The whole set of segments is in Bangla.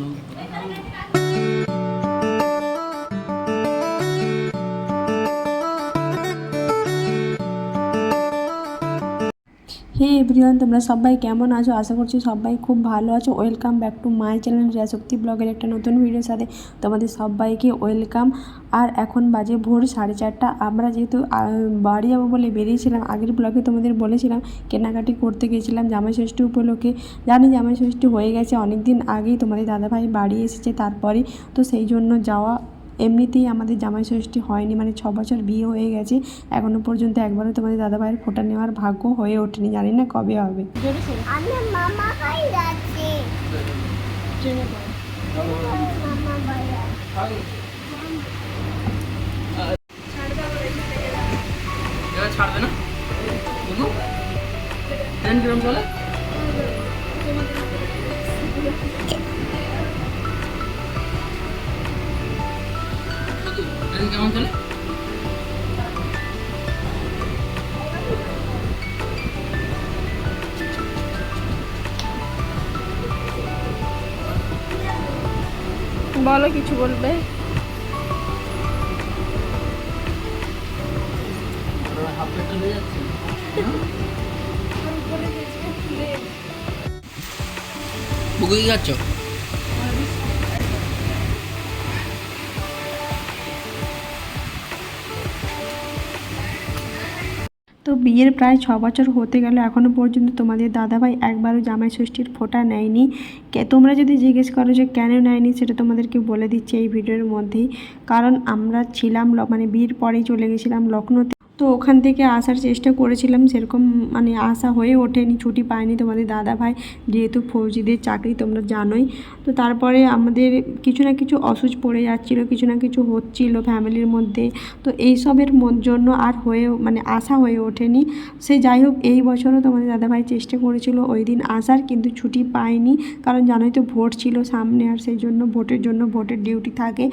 Uhum. এভরিওয়ান তোমরা সবাই কেমন আছো? আশা করছি সবাই খুব ভালো আছো। Welcome back to my channel রিয়াশক্তি ব্লগের একটা নতুন ভিডিওর সাথে তোমাদের সবাইকে ওয়েলকাম আর এখন বাজে ভোর সাড়ে চারটা। আমরা যেহেতু বাড়ি যাব বলে বেরিয়েছিলাম, আগের ব্লগে তোমাদের বলেছিলাম, কেনাকাটি করতে গেছিলাম জামাই ষষ্ঠী উপলক্ষে। জানি জামাই ষষ্ঠী হয়ে গেছে অনেক দিন আগেই তোমাদের দাদাভাই বাড়ি এসেছে, তারপরে তো সেই জন্য যাওয়া এমনিতেই আমাদের জামাই ষষ্ঠী হয়নি মানে ছ বছর বিয়ে হয়ে গেছে। এখনও পর্যন্ত একবারও তোমাদের দাদাভাইয়ের ফোটা নেওয়ার ভাগ্য হয়ে ওঠেনি জানি না কবে হবে। আমি মামা কাই যাচ্ছি। মামা ছাড়বে না? ট্রেন কেমন চলে? বলো কিছু বলবে। প্লেটটা যাচ্ছে খাচ্ছ? বিয়ের প্রায় ছ বছর হতে গেল এখনও পর্যন্ত তোমাদের দাদাভাই একবারও জামাই ষষ্ঠীর ফোঁটা নেয়নি। তোমরা যদি জিজ্ঞেস করো যে কেন নেয়নি, সেটা তোমাদেরকে বলে দিচ্ছি এই ভিডিওর মধ্যেই। কারণ আমরা ছিলাম মানে বিয়ের পরেই চলে গেছিলাম লখনৌতে। তো ওখান থেকে আসার চেষ্টা করেছিলাম, সেরকম মানে আসা হয়ে ওঠেনি, ছুটি পায়নি তোমাদের দাদা ভাই, যেহেতু ফৌজিদের চাকরি তোমরা জানোই। তো তারপরে আমাদের কিছু না কিছু অসুচ পড়ে যাচ্ছিল, কিছু না কিছু হচ্ছিল ফ্যামিলির মধ্যে। তো এইসবের জন্য আর হয়ে মানে আসা হয়ে ওঠেনি। সে যাই হোক, এই বছরও তোমাদের দাদাভাই চেষ্টা করেছিল ওই দিন আসার, কিন্তু ছুটি পায়নি কারণ জানোই তো ভোট ছিল সামনে, আর সেই জন্য ভোটের জন্য ভোটের ডিউটি থাকে।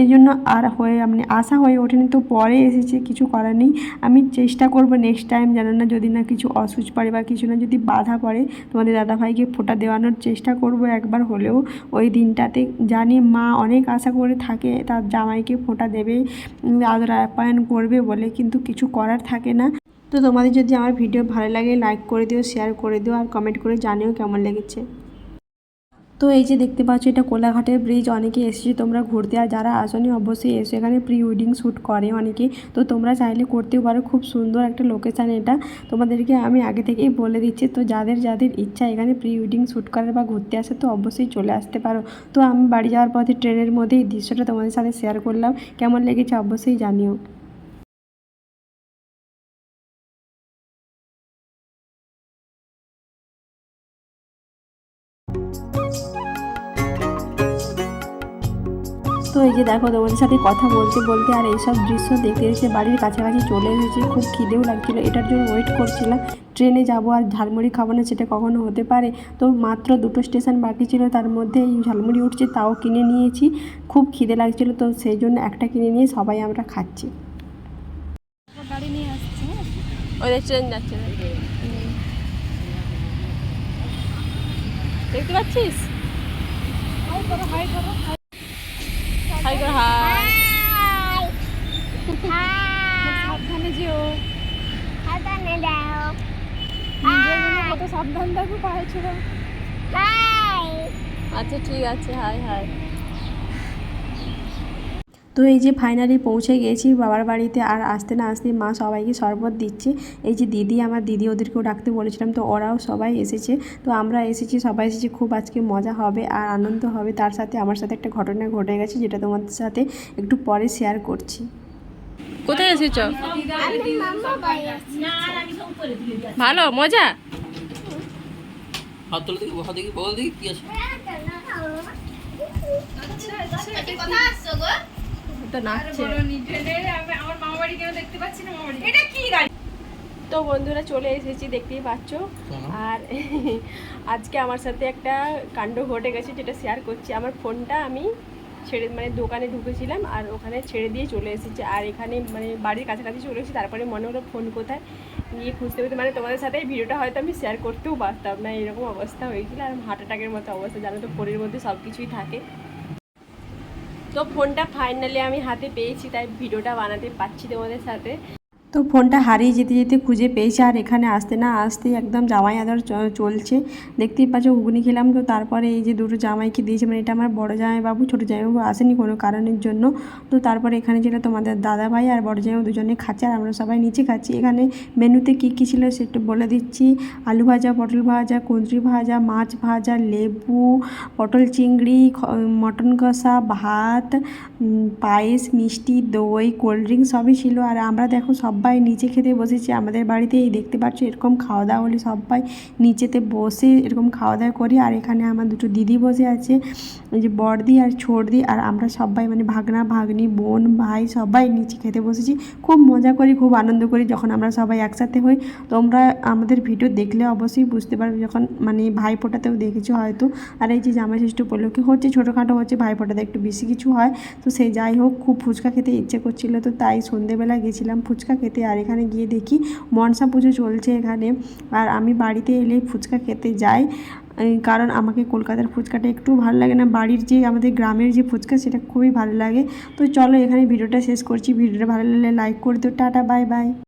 এই জন্য আর হয়ে মানে আশা হয়ে ওঠেনি, তো পরে এসেছে, কিছু করার নেই। আমি চেষ্টা করব নেক্সট টাইম যেন না যদি না কিছু অসুচ পড়ে বা কিছু না যদি বাধা পড়ে, তোমাদের দাদাভাইকে ফোঁটা দেওয়ানোর চেষ্টা করব একবার হলেও। ওই দিনটাতে জানি মা অনেক আশা করে থাকে, তার জামাইকে ফোঁটা দেবে আদর আপ্যায়ন করবে বলে, কিন্তু কিছু করার থাকে না। তো তোমাদের যদি আমার ভিডিও ভালো লাগে লাইক করে দিও শেয়ার করে দিও, আর কমেন্ট করে জানিও কেমন লেগেছে। তো এই যে দেখতে পাচ্ছ, এটা কোলাঘাটের ব্রিজ অনেকে এসেছে তোমরা ঘুরতে। আর যারা আসনি, অবশ্যই এসো। এখানে প্রি ওয়েডিং শ্যুট করে অনেকে। তো তোমরা চাইলে করতেও পারো। খুব সুন্দর একটা লোকেশান এটা। তোমাদেরকে আমি আগে থেকেই বলে দিচ্ছি। তো যাদের যাদের ইচ্ছা এখানে প্রি ওয়েডিং শ্যুট করার বা ঘুরতে আসে, তো অবশ্যই চলে আসতে পারো। তো আমি বাড়ি যাওয়ার পথে, ট্রেনের মধ্যে এই দৃশ্যটা তোমাদের সাথে শেয়ার করলাম। কেমন লেগেছে অবশ্যই জানিও। এই যে দেখো তোমাদের সাথে কথা বলতে বলতে আর এইসব দৃশ্য দেখতে দেখতে বাড়ির কাছাকাছি চলে এসেছি। খুব খিদেও লাগছিল এটার জন্য ওয়েট করছিলাম। ট্রেনে যাব আর ঝালমুড়ি খাব না সেটা কখনো হতে পারে। তো মাত্র দুটো স্টেশন বাকি ছিল তার মধ্যে এই ঝালমুড়ি উঠছে তাও কিনে নিয়েছি। খুব খিদে লাগছিল তো সেই জন্য একটা কিনে নিয়ে সবাই আমরা খাচ্ছি। গাড়ি নিয়ে আসছে। ওই দেখ ট্রেন যাচ্ছে। দেখতে পাচ্ছিস? হাই করো হাই সাবধানে যেও। হাতানে দাও নিজের জন্য কত সাবধান থাকো পায়ে ছিল আচ্ছা ঠিক আছে হাই হাই তো এই যে ফাইনালি পৌঁছে গেছি বাবার বাড়িতে আর আসতে না আসতে মা সবাইকে শরবত দিচ্ছে। এই যে দিদি আমার দিদি ওদেরকেও ডাকতে বলেছিলাম তো ওরাও সবাই এসেছে। তো আমরা এসেছি সবাই এসেছি খুব আজকে মজা হবে আর আনন্দ হবে। তার সাথে আমার সাথে একটা ঘটনা ঘটে গেছে যেটা তোমাদের সাথে একটু পরে শেয়ার করছি। কোথায় এসেছ? ভালো মজা? হাত তুলে দেখি দেখি বল দেখি কি আছে। তো নাচছে। তো বন্ধুরা চলে এসেছি দেখতেই পাচ্ছ। আর আজকে আমার সাথে একটা কাণ্ড ঘটে গেছে যেটা শেয়ার করছি। আমার ফোনটা আমি ছেড়ে মানে দোকানে ঢুকেছিলাম আর ওখানে ছেড়ে দিয়ে চলে এসেছি। আর এখানে মানে বাড়ির কাছাকাছি চলে এসেছি তারপরে মনে হলো ফোন কোথায়? গিয়ে খুঁজতে খুঁজতে মানে তোমাদের সাথে এই ভিডিওটা হয়তো আমি শেয়ার করতেও পারতাম না এরকম অবস্থা হয়েছিল। আর হার্ট অ্যাটাকের মতো অবস্থা জানো তো ফোনের মধ্যে সব কিছুই থাকে। তো ফোনটা ফাইনালি আমি হাতে পেয়েছি তাই ভিডিওটা বানাতে পারছি তোমাদের সাথে। তো ফোনটা হারিয়ে যেতে যেতে খুঁজে পেয়েছে আর এখানে আসতে না আসতেই একদম জামাই আদর চলছে। দেখতেই পাচ্ছ ঘুগনি খেলাম তো তারপরে এই যে দুটো জামাইকে দিয়েছে মানে এটা আমার বড় জামাইবাবু, ছোটো জামাইবাবু আসেনি কোনো কারণের জন্য। তো তারপরে এখানে ছিল তোমাদের দাদা ভাই আর বড় জামাই দুজনে খাচ্ছে আর আমরা সবাই নিচে খাচ্ছি। এখানে মেনুতে কী কী ছিল সেটা বলে দিচ্ছি। আলু ভাজা, পটল ভাজা কুঁদরি ভাজা, মাছ ভাজা, লেবু, পটল চিংড়ি মটন কষা, ভাত পায়েস, মিষ্টি, দই, কোল্ড ড্রিঙ্ক সবই ছিল। আর আমরা দেখো সবাই নিচে খেতে বসেছি, আমাদের বাড়িতে এই দেখতে পাচ্ছ এরকম খাওয়া দাওয়া হলে সবাই নিচেতে বসে এরকম খাওয়া দাওয়া করি। আর এখানে আমার দুটো দিদি বসে আছে যে বড়দি আর ছোটদি, আর আমরা সবাই মানে ভাগনা, ভাগ্নি, বোন, ভাই সবাই নিচে খেতে বসেছি। খুব মজা করি, খুব আনন্দ করি যখন আমরা সবাই একসাথে হই। তোমরা আমাদের ভিডিও দেখলে অবশ্যই বুঝতে পারবে যখন মানে ভাই ফোটাতেও দেখেছ হয়তো। আর এই যে জামাই ষষ্ঠী উপলক্ষে হচ্ছে ছোটোখাটো হচ্ছে ভাই ফোটাতে একটু বেশি কিছু হয়। তো সে যাই হোক, খুব ফুচকা খেতে ইচ্ছে করছিল তো তাই সন্ধেবেলা গেছিলাম ফুচকা খেতে। আর এখানে গিয়ে দেখি মনসা পুজো চলছে এখানে। আর আমি বাড়িতে এলে ফুচকা খেতে যাই। কারণ আমাকে কলকাতার ফুচকাটা একটু ভালো লাগে না। বাড়ির যে আমাদের গ্রামের যে ফুচকা, সেটা খুবই ভালো লাগে। তো চলো এখানে ভিডিওটা শেষ করছি। ভিডিওটা ভালো লাগলে লাইক করে দিও। Tata bye bye